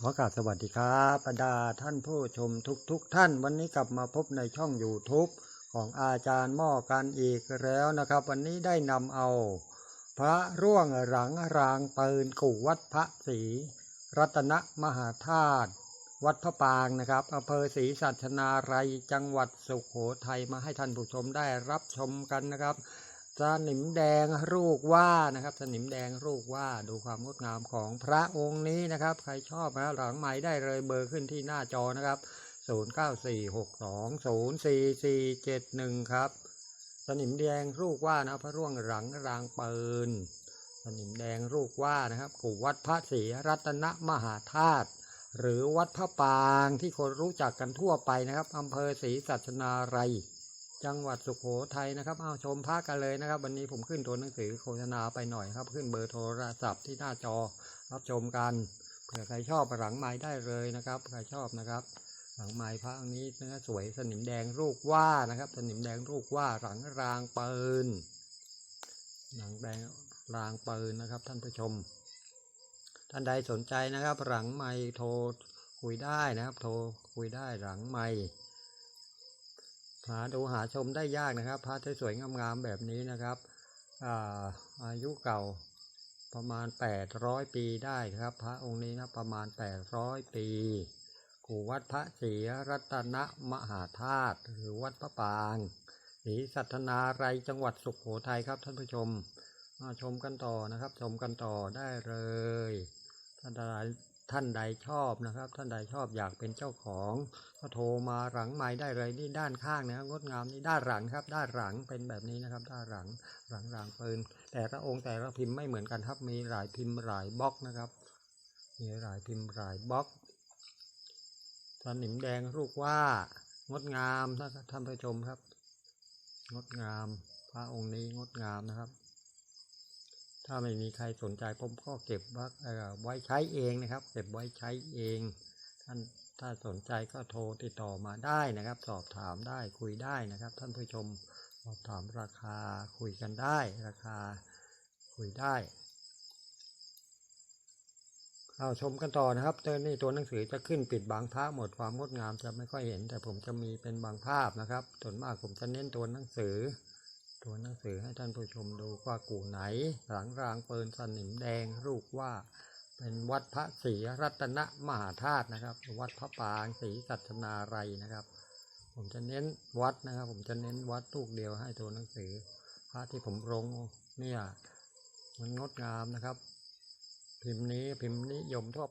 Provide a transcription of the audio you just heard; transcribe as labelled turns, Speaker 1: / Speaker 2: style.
Speaker 1: ขอกราบสวัสดีครับบรรดาท่านผู้ชมทุกๆท่านวันนี้กลับมาพบในช่อง YouTube ของอาจารย์หม้อกันอีกแล้วนะครับ วันนี้ได้นำเอา พระร่วงหลังรางปืนกู่วัดพระศรีรัตนมหาธาตุวัดพระปางนะครับอำเภอศรีสัชนาลัยจังหวัดสุโขทัยมาให้ท่านผู้ชมได้รับชมกันนะครับ สนิมแดงรูกว่านะครับ สนิมแดงรูกว่าดูความงดงามของพระองค์นี้นะครับ ใครชอบนะหลังใหม่ได้เลยเบอร์ขึ้นที่หน้าจอนะครับ 0946204471 ครับ สนิมแดงรูกว่านะพระร่วงหลังรางปืนสนิมแดงรูกว่านะครับกู่วัดพระศรีรัตนมหาธาตุหรือวัดพระปางที่คนรู้จักกันทั่วไปนะครับอำเภอศรีสัชนาลัย จังหวัดสุขโขทัยนะครับเอาชมภาคกันเลยนะครับ วันนี้ผมขึ้นตัวหนังสือโฆษณาไปหน่อยครับ ขึ้นเบอร์โทรศัพท์ที่หน้าจอรับชมกันเผื่อใครชอบหลังไม้ได้เลยนะครับใครชอบนะครับ หลังไม้พระนี้เนื้อสวยสนิมแดงรูกว่านะครับ สนิมแดงรูกว่าหลังรางปืนหลังแดงรางปืนนะครับ ท่านผู้ชม ท่านใดสนใจนะครับ หลังไม้โทรคุยได้นะครับ โทรคุยได้หลังไม้ หาดูหาชมได้ยากนะครับ พระสวยๆงามๆแบบนี้นะครับอ่าอายุเก่าประมาณ 800 ปีได้ครับ พระองค์นี้นะประมาณ 800 ปีกูวัดพระศรีรัตนมหาธาตุหรือวัดพระปางศรีสัทนาไรจังหวัดสุขโขทัยครับท่านผู้ชมมาชมกันต่อนะครับ ชมกันต่อได้เลยท่านใด ท่านใดชอบนะครับ ท่านใดชอบอยากเป็นเจ้าของก็โทรมาหลังไม้ได้เลยนี่ด้านข้างนะครับงดงามนี่ด้านหลังครับ ด้านหลังเป็นแบบนี้นะครับ ด้านหลังหลังรางปืน แต่ละองค์แต่ละพิมพ์ไม่เหมือนกันครับมีหลายพิมพ์หลายบล็อกนะครับ มีหลายพิมพ์หลายบล็อกสนิมแดงลูกว่างดงามท่านผู้ชมครับ งดงามพระองค์นี้งดงามนะครับ ถ้าไม่มีใครสนใจผมก็เก็บไว้ใช้เองนะครับ เก็บไว้ใช้เอง ท่านถ้าสนใจก็โทรติดต่อมาได้นะครับ สอบถามได้คุยได้นะครับ ท่านผู้ชมสอบถามราคาคุยกันได้ ราคาคุยได้เอาชมกันต่อนะครับตัวนี้ตัวหนังสือจะขึ้นปิดบางภาพหมดความงดงามจะไม่ค่อยเห็น แต่ผมจะมีเป็นบางภาพนะครับส่วนมากผมจะเน้นตัวหนังสือ ตัวหนังสือให้ท่านผู้ชมดูว่ากู่ไหน หลังรางเปืนสนิมแดงรูปว่า เป็นวัดพระศรีรัตนมหาธาตุนะครับ วัดพระปางศรีสัชนาลัยนะครับ ผมจะเน้นวัดนะครับ ผมจะเน้นวัดลูกเดียวให้ตัวหนังสือ พระที่ผมลงเนี่ยมันงดงามนะครับ พิมพ์นี้พิมพ์นิยมทั่วไป